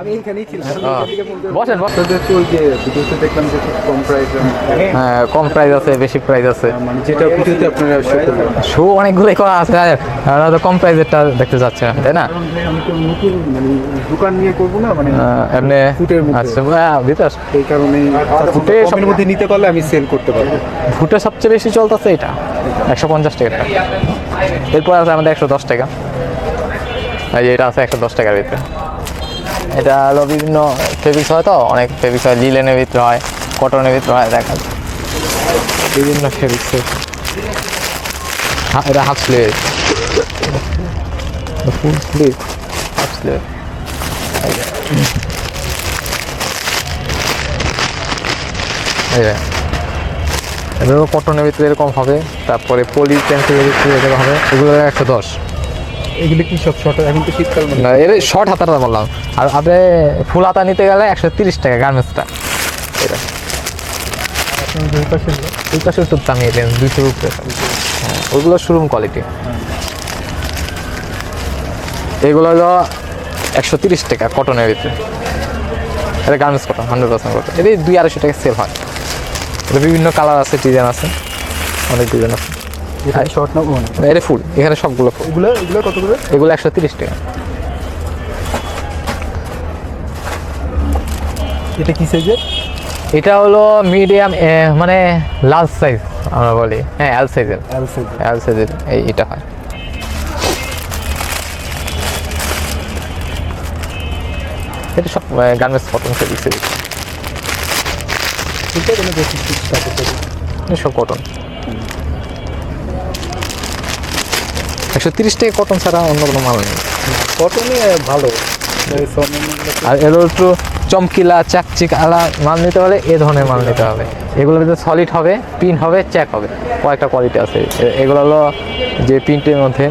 আমি এখানেই ছিলাম। বসেন বসেন। তো ওই যে ভিডিওতে দেখলাম যে খুব কম প্রাইস হ্যাঁ। কম প্রাইস আছে বেশি প্রাইস আছে। মানে যেটা ভিডিওতে আপনারা শো করলেন। শো অনেকগুলোই করা আছে। আমরা তো কম প্রাইসেরটা দেখতে যাচ্ছে তাই না? আমি তো নতুন মানে দোকান নিয়ে করব না মানে এমনি ফুটের মধ্যে। আচ্ছা হ্যাঁ, ভিতর এই কারণে ফুটে ফুটে সবের মধ্যে নিতে পারলে আমি সেল করতে পারব। ফুটে সবচেয়ে বেশি চলতেছে এটা একশো পঞ্চাশ টাকাটা এরপর আছে আমাদের একশো দশ টাকা। এই যে এটা আছে একশো দশ টাকার ভিতরে। এটা হলো বিভিন্ন ফেব্রিক্স হয় তো, অনেক ফেব্রিক্স হয়, লিলেনের ভিতরে হয়, কটনের ভিতরে হয়, দেখা যায়। বিভিন্ন ফেব্রিক্সের এটা half sleeve full sleeve half sleeve কটনের ভিতরে এরকম হবে, তারপরে পলি পেন্সিলের ভিতরে এরকম হবে, এগুলো একশো দশ। এগুলো কি সব শর্ট এখন তো শীতকাল না এর শর্ট হাতাটা বললাম। আর আপনি ফুল হাতা নিতে গেলে একশো তিরিশ টাকা গার্মেন্টসটা এটা। দুই পাশে ওই পাশে দামি এলেন দুইশোর উপরে। হ্যাঁ ওইগুলো শোরুম কোয়ালিটি এগুলো হলো একশো তিরিশ টাকা কটনের ভিতরে। এটা garments cotton hundred percent cotton এটা দুই আড়াইশো টাকা সেল হয়। এটা বিভিন্ন কালার আছে ডিজাইন আছে। অনেক ডিজাইন আছে। এটা শর্ট না এটা ফুল এখানে সবগুলো ফুল এগুলো এগুলো কত করে? এগুলো একশো তিরিশ টাকা। এটা কি সাইজের এটা হলো মিডিয়াম মানে লার্জ সাইজ আমরা বলি। হ্যাঁ এল সাইজের এল সাইজ এল সাইজের এই এটা হয়। এটা সব গার্মেন্টস কটন ফেব্রিক্স সব কটন একশো তিরিশ টাকা কটন ছাড়া অন্য কোনো মাল নেই। কটনে ভালো। আর এগুলো একটু চমকিলা চাকচিক আলা মাল নিতে হলে এ ধরনের মাল নিতে হবে। এগুলোর ভিতরে সলিড হবে পিন হবে চেক হবে। কয়েকটা কোয়ালিটি আছে। এগুলো হলো যে প্রিন্টের মধ্যে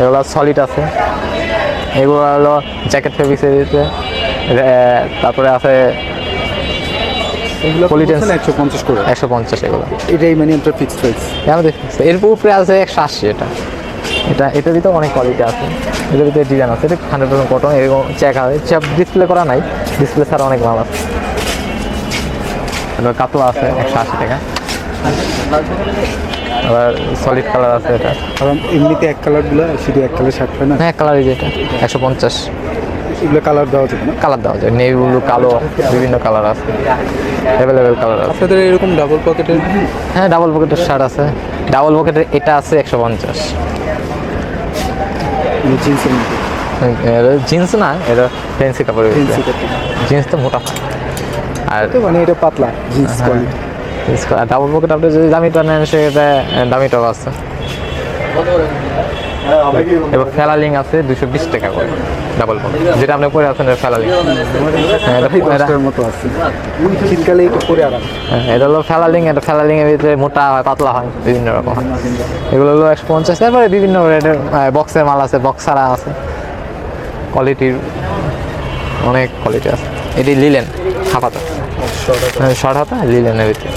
এগুলো সলিড আছে। এগুলো হলো জ্যাকেট ফেব্রিক্সের ভিতরে এ, তারপরে আছে এগুলো একশো পঞ্চাশ করে। একশো পঞ্চাশ এগুলো। এটাই মানে আপনার ফিক্সড প্রাইস আমাদের এর উপরে আছে একশো আশি এটা। এটা এটার ভিতরে অনেক কোয়ালিটি আছে। এটার ভিতরে ডিজাইন আছে এটা হান্ড্রেড পার্সেন্ট কটন এরকম চেক হবে চেক ডিসপ্লে করা নাই ডিসপ্লে ছাড়া অনেক মাল আছে। এবার কাতলা আছে একশো আশি টাকা। আবার সলিড কালার আছে এটা। কারণ এমনিতে এক কালারগুলো শুধু এক কালার শার্ট হয় না? হ্যাঁ কালার এই যে এটা একশো পঞ্চাশ। এগুলো কালার দেওয়া যাবে না? কালার দেওয়া যায় নেভি ব্লু কালো বিভিন্ন কালার আছে। অ্যাভেলেবেল কালার আছে। আপনাদের এরকম ডাবল পকেটের হ্যাঁ ডাবল পকেটের শার্ট আছে। ডাবল পকেটের এটা আছে একশো পঞ্চাশ। জিন্সের মধ্যে। জিন্স না এটা Fancy কাপড়। জিন্স তো মোটা। আর মানে এটা পাতলা জিন্স কোয়ালিটি ডাবল পকেট আপনি যদি দামিটা নেন সেটা দামিটাও আছে। এবার ফেলালিং আছে দুশো বিশ টাকা করে ডাবল পকেট যেটা আপনি পরে আছেন ফেলালিং হ্যাঁ, শীতকালে হ্যাঁ, এটা হলো ফেলালিং এটা ফেলালিং এর ভিতরে মোটা হয় পাতলা হয় বিভিন্ন রকম হয়। এগুলো হলো একশো পঞ্চাশ। তারপরে বিভিন্ন রেটের বক্সের মাল আছে বক্স ছাড়া আছে। কোয়ালিটির অনেক কোয়ালিটি আছে। এটি লিলেন হাফাতা শর্ট হাতা। লিলেনের ভিতরে।